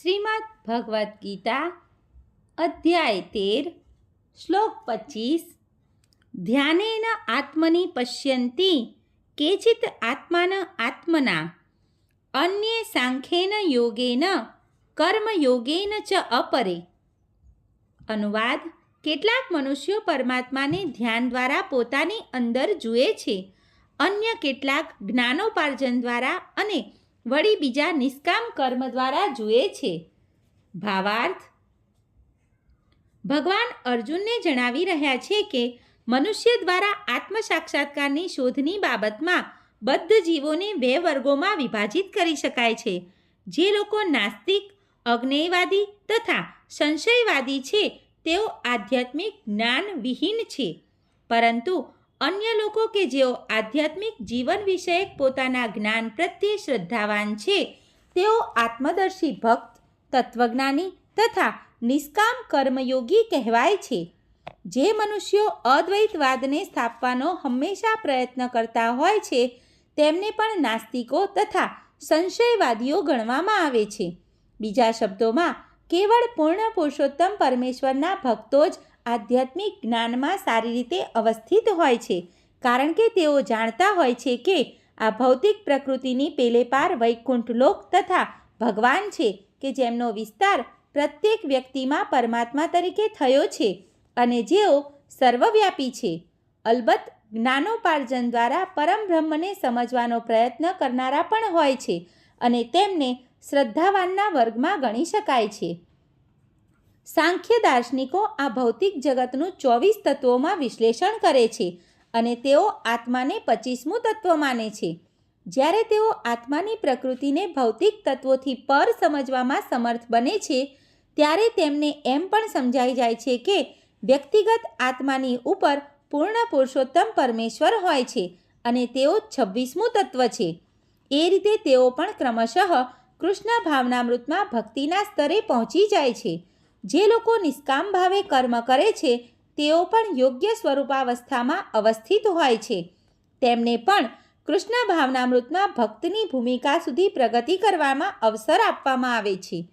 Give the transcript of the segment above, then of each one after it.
શ્રીમદ ભગવદ્ ગીતા, અધ્યાય તેર, શ્લોક પચીસ. ધ્યાનેન આત્મની પશ્યંતી, કેચિત આત્માન આત્મના. અન્ય સાંખ્યેન યોગેન કર્મયોગેન ચ અપરે. અનુવાદ, કેટલાક મનુષ્યો પરમાત્માને ધ્યાન દ્વારા પોતાની અંદર જુએ છે. અન્ય કેટલાક જ્ઞાનોપાર્જન દ્વારા અને વળી બીજા નિષ્કામ કર્મ દ્વારા જુએ છે. ભાવાર્થ. ભગવાન અર્જુનને જણાવી રહ્યા છે કે, મનુષ્ય દ્વારા આત્મ સાક્ષાત્કારની શોધની બાબતમાં બદ્ધ જીવોને બે વર્ગોમાં વિભાજિત કરી શકાય છે. જે લોકો નાસ્તિક, અજ્ઞેયવાદી તથા સંશયવાદી છે, તેઓ આધ્યાત્મિક જ્ઞાન વિહીન છે. પરંતુ અન્ય લોકો કે જેઓ આધ્યાત્મિક જીવન વિષયક પોતાના જ્ઞાન પ્રત્યે શ્રદ્ધાવાન છે, તેઓ આત્મદર્શી ભક્ત, તત્વજ્ઞાની તથા નિષ્કામ કર્મયોગી કહેવાય છે. જે મનુષ્યો અદ્વૈતવાદને સ્થાપવાનો હંમેશા પ્રયત્ન કરતા હોય છે, તેમને પણ નાસ્તિકો તથા સંશયવાદીઓ ગણવામાં આવે છે. બીજા શબ્દોમાં, કેવળ પૂર્ણ પુરુષોત્તમ પરમેશ્વરના ભક્તો જ આધ્યાત્મિક જ્ઞાનમાં સારી રીતે અવસ્થિત હોય છે, કારણ કે તેઓ જાણતા હોય છે કે આ ભૌતિક પ્રકૃતિની પેલેપાર વૈકુંઠ લોક તથા ભગવાન છે કે જેમનો વિસ્તાર પ્રત્યેક વ્યક્તિમાં પરમાત્મા તરીકે થયો છે અને જેઓ સર્વવ્યાપી છે. અલબત્ત, જ્ઞાનોપાર્જન દ્વારા પરમ બ્રહ્મને સમજવાનો પ્રયત્ન કરનારા પણ હોય છે અને તેમને શ્રદ્ધાવાનના વર્ગમાં ગણી શકાય છે. સાંખ્ય દાર્શનિકો આ ભૌતિક જગતનું ચોવીસ તત્વોમાં વિશ્લેષણ કરે છે અને તેઓ આત્માને પચીસમું તત્વ માને છે. જ્યારે તેઓ આત્માની પ્રકૃતિને ભૌતિક તત્વોથી પર સમજવામાં સમર્થ બને છે, ત્યારે તેમને એમ પણ સમજાઈ જાય છે કે વ્યક્તિગત આત્માની ઉપર પૂર્ણ પુરુષોત્તમ પરમેશ્વર હોય છે અને તેઓ છવ્વીસમું તત્વ છે. એ રીતે તેઓ પણ ક્રમશઃ કૃષ્ણ ભાવનામૃતમાં ભક્તિના સ્તરે પહોંચી જાય છે. જે લોકો નિષ્કામ ભાવે કર્મ કરે છે, તેઓ પણ યોગ્ય સ્વરૂપાવસ્થામાં અવસ્થિત હોય છે. તેમને પણ કૃષ્ણ ભાવનામૃતમાં ભક્તની ભૂમિકા સુધી પ્રગતિ કરવામાં અવસર આપવામાં આવે છે.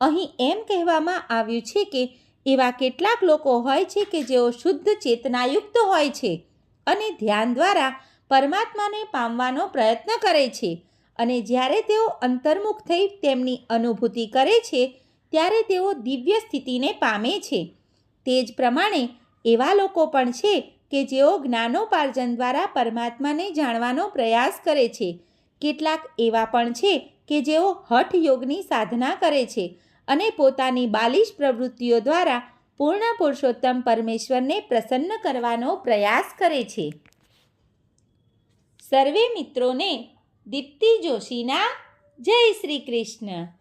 અહીં એમ કહેવામાં આવ્યું છે કે, એવા કેટલાક લોકો હોય છે કે જેઓ શુદ્ધ ચેતનાયુક્ત હોય છે અને ધ્યાન દ્વારા પરમાત્માને પામવાનો પ્રયત્ન કરે છે અને જ્યારે તેઓ અંતર્મુખ થઈ તેમની અનુભૂતિ કરે છે ત્યારે તેઓ દિવ્ય સ્થિતિને પામે છે. તે જ પ્રમાણે એવા લોકો પણ છે કે જેઓ જ્ઞાનોપાર્જન દ્વારા પરમાત્માને જાણવાનો પ્રયાસ કરે છે. કેટલાક એવા પણ છે કે જેઓ હઠ યોગની સાધના કરે છે અને પોતાની બાલિશ પ્રવૃત્તિઓ દ્વારા પૂર્ણ પુરુષોત્તમ પરમેશ્વરને પ્રસન્ન કરવાનો પ્રયાસ કરે છે. સર્વે મિત્રોને દીપ્તિ જોશીના જય શ્રી કૃષ્ણ.